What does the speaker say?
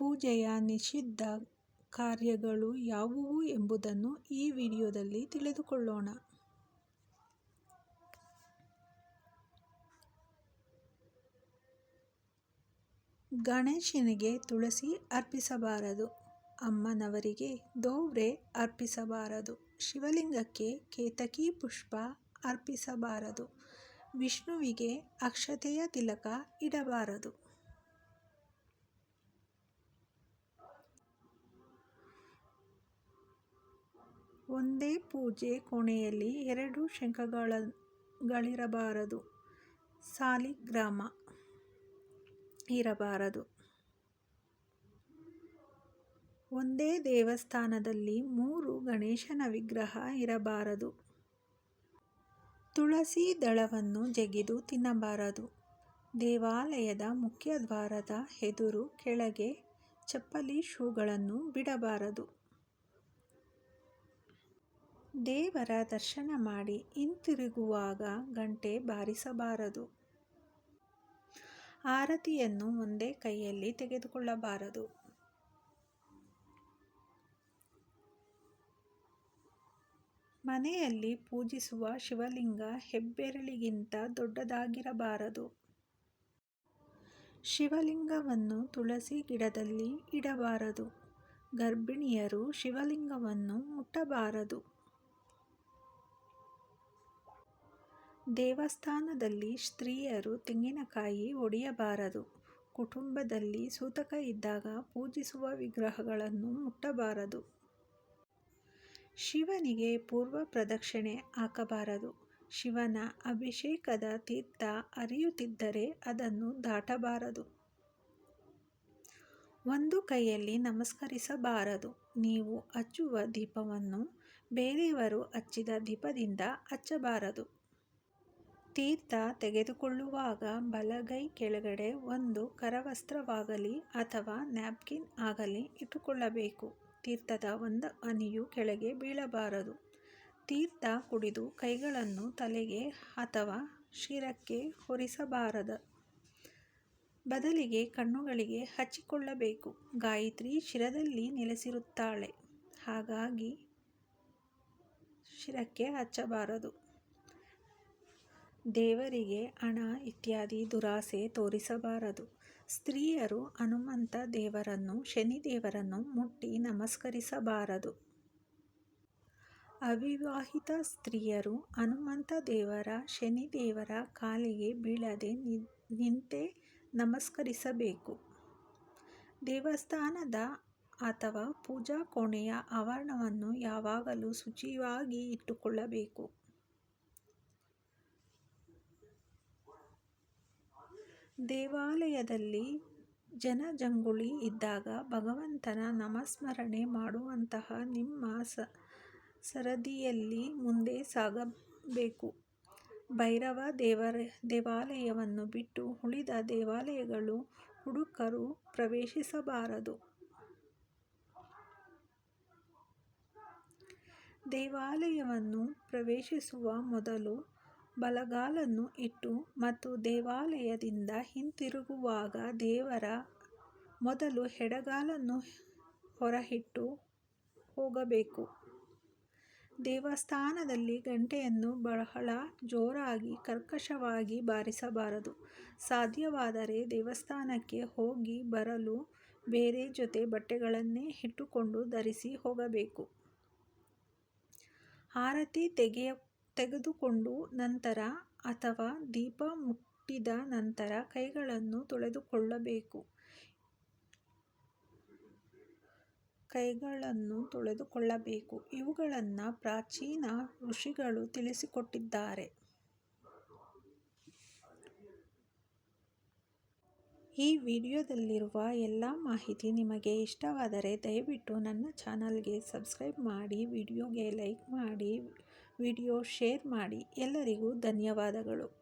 ಪೂಜೆಯ ನಿಷಿದ್ಧ ಕಾರ್ಯಗಳು ಯಾವುವು ಎಂಬುದನ್ನು ಈ ವಿಡಿಯೋದಲ್ಲಿ ತಿಳಿದುಕೊಳ್ಳೋಣ. ಗಣೇಶನಿಗೆ ತುಳಸಿ ಅರ್ಪಿಸಬಾರದು. ಅಮ್ಮನವರಿಗೆ ದೋವ್ರೆ ಅರ್ಪಿಸಬಾರದು. ಶಿವಲಿಂಗಕ್ಕೆ ಕೇತಕಿ ಪುಷ್ಪ ಅರ್ಪಿಸಬಾರದು. ವಿಷ್ಣುವಿಗೆ ಅಕ್ಷತೆಯ ತಿಲಕ ಇಡಬಾರದು. ಒಂದೇ ಪೂಜೆ ಕೋಣೆಯಲ್ಲಿ ಎರಡು ಶಂಖಗಳಿರಬಾರದು ಸಾಲಿಗ್ರಾಮ ಇರಬಾರದು. ಒಂದೇ ದೇವಸ್ಥಾನದಲ್ಲಿ ಮೂರು ಗಣೇಶನ ವಿಗ್ರಹ ಇರಬಾರದು. ತುಳಸಿ ದಳವನ್ನು ಜಗಿದು ತಿನ್ನಬಾರದು. ದೇವಾಲಯದ ಮುಖ್ಯದ್ವಾರದ ಎದುರು ಕೆಳಗೆ ಚಪ್ಪಲಿ ಶೂಗಳನ್ನು ಬಿಡಬಾರದು. ದೇವರ ದರ್ಶನ ಮಾಡಿ ಹಿಂತಿರುಗುವಾಗ ಗಂಟೆ ಬಾರಿಸಬಾರದು. ಆರತಿಯನ್ನು ಒಂದೇ ಕೈಯಲ್ಲಿ ತೆಗೆದುಕೊಳ್ಳಬಾರದು. ಮನೆಯಲ್ಲಿ ಪೂಜಿಸುವ ಶಿವಲಿಂಗ ಹೆಬ್ಬೆರಳಿಗಿಂತ ದೊಡ್ಡದಾಗಿರಬಾರದು. ಶಿವಲಿಂಗವನ್ನು ತುಳಸಿ ಗಿಡದಲ್ಲಿ ಇಡಬಾರದು. ಗರ್ಭಿಣಿಯರು ಶಿವಲಿಂಗವನ್ನು ಮುಟ್ಟಬಾರದು. ದೇವಸ್ಥಾನದಲ್ಲಿ ಸ್ತ್ರೀಯರು ತೆಂಗಿನಕಾಯಿ ಒಡೆಯಬಾರದು. ಕುಟುಂಬದಲ್ಲಿ ಸೂತಕ ಇದ್ದಾಗ ಪೂಜಿಸುವ ವಿಗ್ರಹಗಳನ್ನು ಮುಟ್ಟಬಾರದು. ಶಿವನಿಗೆ ಪೂರ್ವ ಪ್ರದಕ್ಷಿಣೆ ಹಾಕಬಾರದು. ಶಿವನ ಅಭಿಷೇಕದ ತೀರ್ಥ ಅರಿಯುತ್ತಿದ್ದರೆ ಅದನ್ನು ದಾಟಬಾರದು. ಒಂದು ಕೈಯಲ್ಲಿ ನಮಸ್ಕರಿಸಬಾರದು. ನೀವು ಹಚ್ಚುವ ದೀಪವನ್ನು ಬೇರೆಯವರು ಹಚ್ಚಿದ ದೀಪದಿಂದ ಹಚ್ಚಬಾರದು. ತೀರ್ಥ ತೆಗೆದುಕೊಳ್ಳುವಾಗ ಬಲಗೈ ಕೆಳಗಡೆ ಒಂದು ಕರವಸ್ತ್ರವಾಗಲಿ ಅಥವಾ ನ್ಯಾಪ್ಕಿನ್ ಆಗಲಿ ಇಟ್ಟುಕೊಳ್ಳಬೇಕು. ತೀರ್ಥದ ಒಂದು ಅನಿಯು ಕೆಳಗೆ ಬೀಳಬಾರದು. ತೀರ್ಥ ಕುಡಿದು ಕೈಗಳನ್ನು ತಲೆಗೆ ಅಥವಾ ಶಿರಕ್ಕೆ ಹೊರಿಸಬಾರದ ಬದಲಿಗೆ ಕಣ್ಣುಗಳಿಗೆ ಹಚ್ಚಿಕೊಳ್ಳಬೇಕು. ಗಾಯತ್ರಿ ಶಿರದಲ್ಲಿ ನೆಲೆಸಿರುತ್ತಾಳೆ. ಹಾಗಾಗಿ ಶಿರಕ್ಕೆ ಹಚ್ಚಬಾರದು. ದೇವರಿಗೆ ಹಣ ಇತ್ಯಾದಿ ದುರಾಸೆ ತೋರಿಸಬಾರದು. ಸ್ತ್ರೀಯರು ಹನುಮಂತ ದೇವರನ್ನು ಶನಿದೇವರನ್ನು ಮುಟ್ಟಿ ನಮಸ್ಕರಿಸಬಾರದು. ಅವಿವಾಹಿತ ಸ್ತ್ರೀಯರು ಹನುಮಂತ ದೇವರ ಶನಿದೇವರ ಕಾಲಿಗೆ ಬೀಳದೆ ನಿಂತೆ ನಮಸ್ಕರಿಸಬೇಕು. ದೇವಸ್ಥಾನದ ಅಥವಾ ಪೂಜಾ ಕೋಣೆಯ ಆವರಣವನ್ನು ಯಾವಾಗಲೂ ಶುಚಿಯಾಗಿ ಇಟ್ಟುಕೊಳ್ಳಬೇಕು. ದೇವಾಲಯದಲ್ಲಿ ಜನಜಂಗುಳಿ ಇದ್ದಾಗ ಭಗವಂತನ ನಮಸ್ಮರಣೆ ಮಾಡುವಂತಹ ನಿಮ್ಮ ಸರದಿಯಲ್ಲಿ ಮುಂದೆ ಸಾಗಬೇಕು. ಭೈರವ ದೇವಾಲಯವನ್ನು ಬಿಟ್ಟು ಉಳಿದ ದೇವಾಲಯಗಳು ಹುಡುಕರು ಪ್ರವೇಶಿಸಬಾರದು. ದೇವಾಲಯವನ್ನು ಪ್ರವೇಶಿಸುವ ಮೊದಲು ಬಲಗಾಲನ್ನು ಇಟ್ಟು ಮತ್ತು ದೇವಾಲಯದಿಂದ ಹಿಂತಿರುಗುವಾಗ ದೇವರ ಮೊದಲು ಎಡಗಾಲನ್ನು ಹೊರಹಿಟ್ಟು ಹೋಗಬೇಕು. ದೇವಸ್ಥಾನದಲ್ಲಿ ಗಂಟೆಯನ್ನು ಬಹಳ ಜೋರಾಗಿ, ಕರ್ಕಶವಾಗಿ ಬಾರಿಸಬಾರದು. ಸಾಧ್ಯವಾದರೆ ದೇವಸ್ಥಾನಕ್ಕೆ ಹೋಗಿ ಬರಲು ಬೇರೆ ಜೊತೆ ಬಟ್ಟೆಗಳನ್ನೇ ಇಟ್ಟುಕೊಂಡು ಧರಿಸಿ ಹೋಗಬೇಕು. ಆರತಿ ತೆಗೆಯ ತೆಗೆದುಕೊಂಡು ನಂತರ ಅಥವಾ ದೀಪ ಮುಟ್ಟಿದ ನಂತರ ಕೈಗಳನ್ನು ತೊಳೆದುಕೊಳ್ಳಬೇಕು. ಕೈಗಳನ್ನು ತೊಳೆದುಕೊಳ್ಳಬೇಕು. ಇವುಗಳನ್ನು ಪ್ರಾಚೀನ ಋಷಿಗಳು ತಿಳಿಸಿಕೊಟ್ಟಿದ್ದಾರೆ. ಈ ವಿಡಿಯೋದಲ್ಲಿರುವ ಎಲ್ಲ ಮಾಹಿತಿ ನಿಮಗೆ ಇಷ್ಟವಾದರೆ ದಯವಿಟ್ಟು ನನ್ನ ಚಾನಲ್ಗೆ ಸಬ್ಸ್ಕ್ರೈಬ್ ಮಾಡಿ, ವಿಡಿಯೋಗೆ ಲೈಕ್ ಮಾಡಿ ವಿಡಿಯೋ ಶೇರ್ ಮಾಡಿ ಎಲ್ಲರಿಗೂ ಧನ್ಯವಾದಗಳು.